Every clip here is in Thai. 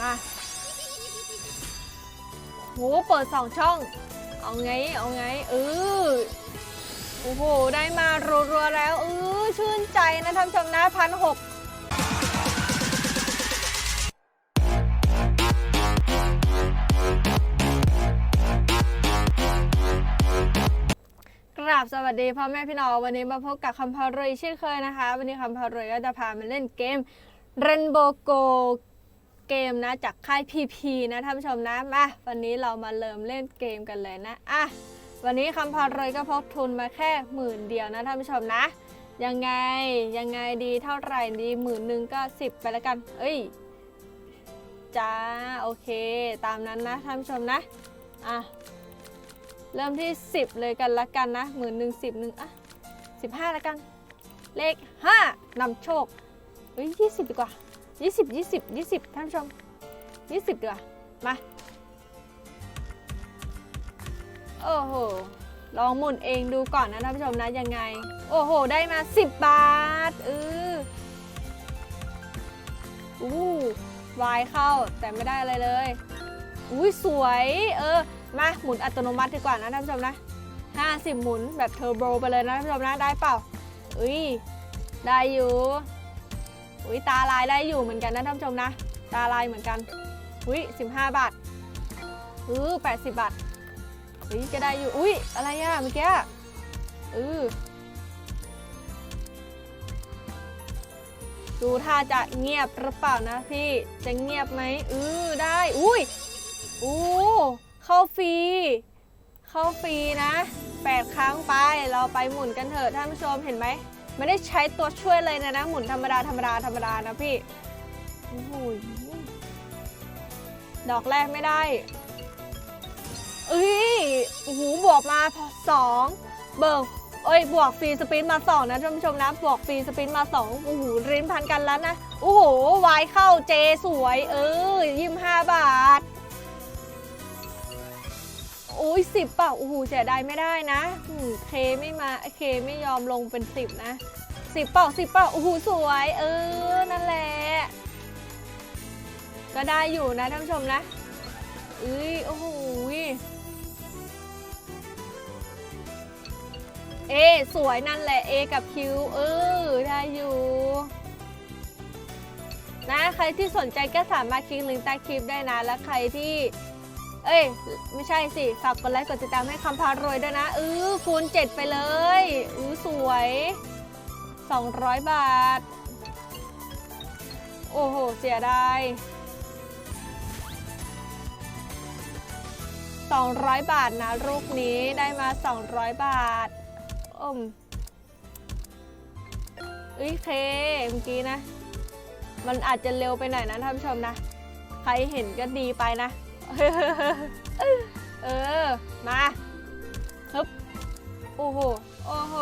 มาโหเปิดสองช่อง เอาไง เอาไงเออโอ้โห ได้มารัวๆแล้วเออชื่นใจนะท่านผู้ชมนะพันหกกราบสวัสดีพ่อแม่พี่น้องวันนี้มาพบกับคำพารวยเช่นเคยนะคะ วันนี้คำพารวยก็จะพามาเล่นเกม Rainbow Go เกมนะจากค่าย PP นะท่านผู้ชมนะมาวันนี้เรามาเริ่มเล่นเกมกันเลยนะอะวันนี้คำพารวยก็พกทุนมาแค่หมื่นเดียวนะท่านผู้ชมนะ ยังไงยังไงดีเท่าไหร่ดีหมื่นหนึ่งก็สิบไปแล้วกัน เอ้ยจ้าโอเค ตามนั้นนะท่านผู้ชมนะอะเริ่มที่ 10 เลยกันละกันนะหมื่นหนึ่งสิบหนึ่งอะสิบห้าละกัน เลข5นำโชคเฮ้ยยี่สิบดีกว่า 20 20 20ท่านผู้ชม20ดีกว่ามา โอ้โห ลองหมุนเองดูก่อนนะท่านผู้ชมนะยังไง โอ้โห ได้มา 10 บาทเอออู้วายเข้าแต่ไม่ได้อะไรเลย อุ้ยสวย เออ มาหมุนอัตโนมัติดีกว่านะท่านผู้ชมนะ50 หมุนแบบเทอร์โบไปเลยนะท่านผู้ชมนะได้เปล่าอุ้ยได้อยู่ อุ้ยตาลายได้อยู่เหมือนกันนะท่านผู้ชมนะ ตาลายเหมือนกันอุ้ย15บห้าบาทอือ80บบาทอุ้ยก็ได้อยู่อุ้ยอะไรอะเมื่อกี้อือดูท่าจะเงียบหรือเปล่านะพี่จะเงียบไหมอือได้อุ้ยอู้เข้าฟรีเข้าฟรีนะ8ครั้งไปเราไปหมุนกันเถอะท่านผู้ชมเห็นไหม ไม่ได้ใช้ตัวช่วยเลยนะนะ หมุนธรรมดาธรรมดาธรรมดานะพี่โอ้โหดอกแรกไม่ได้เอ้ยโอ้โหบวกมาสองเบิกเอ้ยบวกฟรีสปินมาสองนะท่านผู้ชมนะ บวกฟรีสปินมาสองโอ้โหริมพันกันแล้วนะ โอ้โห วายเข้าเจสวย เออยี่สิบห้าบาท โอ้ยสิบเปล่าโอ้โหเสียดายไม่ได้นะอืมเคไม่มาเคไม่ยอมลงเป็นสิบนะสิบเปล่าสิบเปล่าโอ้โหสวย เออ นั่นแหละ ก็ได้อยู่นะท่านผู้ชมนะเอ้ยโอ้โหเอ สวยนั่นแหละ A กับ Q เออ ได้อยู่นะใครที่สนใจก็สามารถคลิกลิงก์ใต้คลิปได้นะ และใครที่ เอ้ย ไม่ใช่สิ ฝากกดไลค์กดติดตามให้คำพารวยด้วยนะเออคูณ7ไปเลย อือสวย 200 บาท โอ้โห เสียดาย200 บาทนะลูกนี้ได้มา 200 บาทอมเอ้ยเคเมื่อกี้นะ มันอาจจะเร็วไปหน่อยนะท่านผู้ชมนะ ใครเห็นก็ดีไปนะ เออ มาฮึบโอ้โห โอ้โห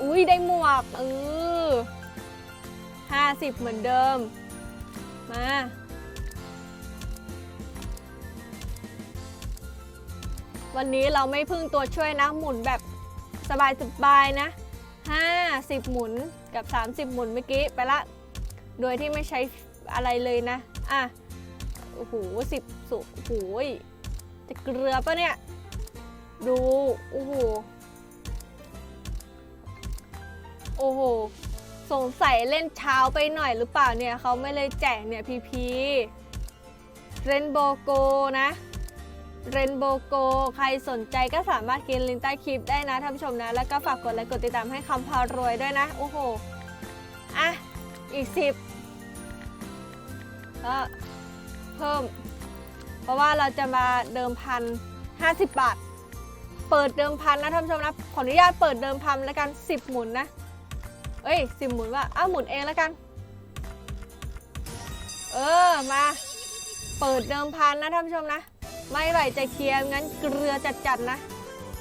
อุ้ยได้หมวกเออห้าสิบเหมือนเดิม มาวันนี้เราไม่พึ่งตัวช่วยนะ หมุนแบบสบายสบายๆนะ 50 หมุนกับ 30 หมุนเมื่อกี้ไปละ โดยที่ไม่ใช้อะไรเลยนะ อะ โอ้โหสิบสุโอ้โหจะเกลือปะเนี่ย ดู โอ้โห โอ้โห สงสัยเล่นเช้าไปหน่อยหรือเปล่าเนี่ย เขาไม่เลยแจกเนี่ยพีพีเรนโบโกนะ เรนโบโก ใครสนใจก็สามารถกินลิงใต้คลิปได้นะท่านผู้ชมนะ แล้วก็ฝากกดไลค์กดติดตามให้คำพารวยด้วยนะ โอ้โห อะ อีกสิบก็ เพิ่ม เพราะว่าเราจะมาเดิมพัน50บาท เปิดเดิมพันนะท่านผู้ชมนะ ขออนุญาตเปิดเดิมพันแล้วกัน10หมุนนะ เอ้ย10หมุนว่าอ้าวหมุนเองแล้วกัน เออมา เปิดเดิมพันนะท่านผู้ชมนะ ไม่ไหวจะเคลียร์งั้นเกลือจัดๆนะ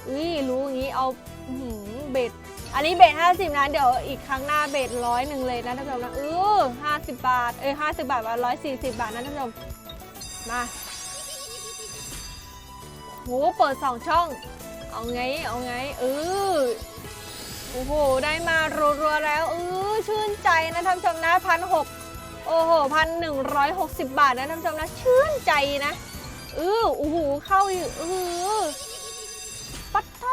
อุ้ยรู้อย่างนี้เอาหือเบ็ดอันนี้เบ็ด50นะ เดี๋ยวอีกครั้งหน้าเบ็ดร้อยหนึ่งเลยนะท่านผู้ชมนะเออ50บาท เอ้ย50บาทว่า140บาทนะท่านผู้ชม มาโหเปิดสองช่อง เอาไง เอาไงเออโอ้โห ได้มารัวๆแล้วเออชื่นใจนะท่านผู้ชมนะพันหกโอ้โหพันหนึ่งร้อยหกสิบบาทนะท่านผู้ชมนะชื่นใจนะเออโอ้โหเข้าอีกเออปัดโถ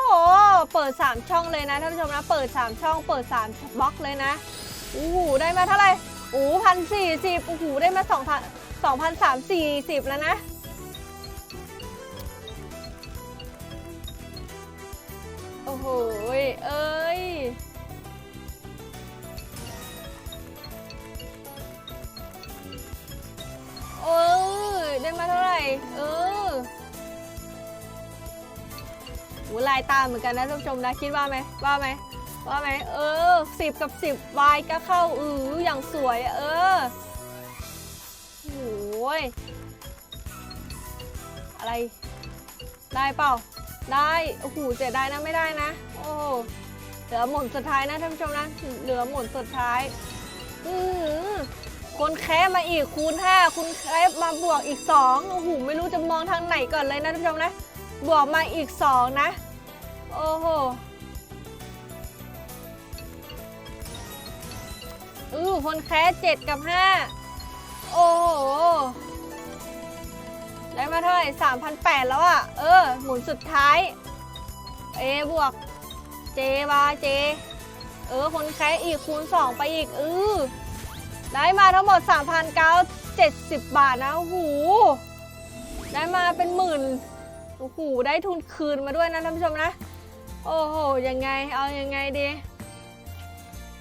เปิด3ช่องเลยนะท่านผู้ชมนะ เปิด3ช่อง เปิด3บล็อกเลยนะโอ้โหได้มาเท่าไหร่ โอ้พันสี่สิบโอ้โหได้มาสองพันสองพันสามสี่สิบแล้วนะ โอ้โห เอ้ยเออได้มาเท่าไหร่ เออโหลายตาเหมือนกันนะท่านผู้ชมนะ คิดว่าไหมว่าไหม ว่าไหมเออสิบกับสิบวายก็เข้าอืออย่างสวยเออโอ้ยอะไร ได้เปล่า ได้โอ้โหเสียดายนะไม่ได้นะ โอ้เหลือหมุนสุดท้ายนะท่านผู้ชมนะเหลือหมุนสุดท้ายอือคนแคปมาอีกคูณ5คุณแคปมาบวกอีก2โอ้โหไม่รู้จะมองทางไหนก่อนเลยนะท่านผู้ชมนะ บวกมาอีก 2 นะ โอ้โห คนแคส7กับ5โอ้โห ได้มาเท่าไหร่3,800แล้วอะ่ะ เออ หมุนสุดท้าย เอบวก เจวาเจ เออ คนแคสอีกคูณ2ไปอีกอือได้มาทั้งหมด 3,970 บาทนะโอ้โหได้มาเป็นหมื่นโอ้โหได้ทุนคืนมาด้วยนะท่านผู้ชมนะ โอ้โห ยังไง เอายังไงดี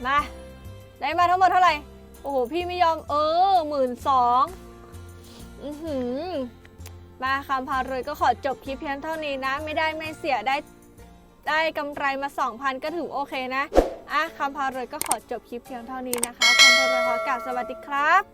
มา ได้มาทั้งหมดเท่าไหร่ โอ้โห พี่ไม่ยอม เออหมื่นสองอือหือมาคำพารวยก็ขอจบคลิปเพียงเท่านี้นะ ไม่ได้ไม่เสียได้ได้กำไรมา 2,000 ก็ถือโอเคนะอะคำพารวยก็ขอจบคลิปเพียงเท่านี้นะคะคำพารวยขอกล่าวสวัสดีครับ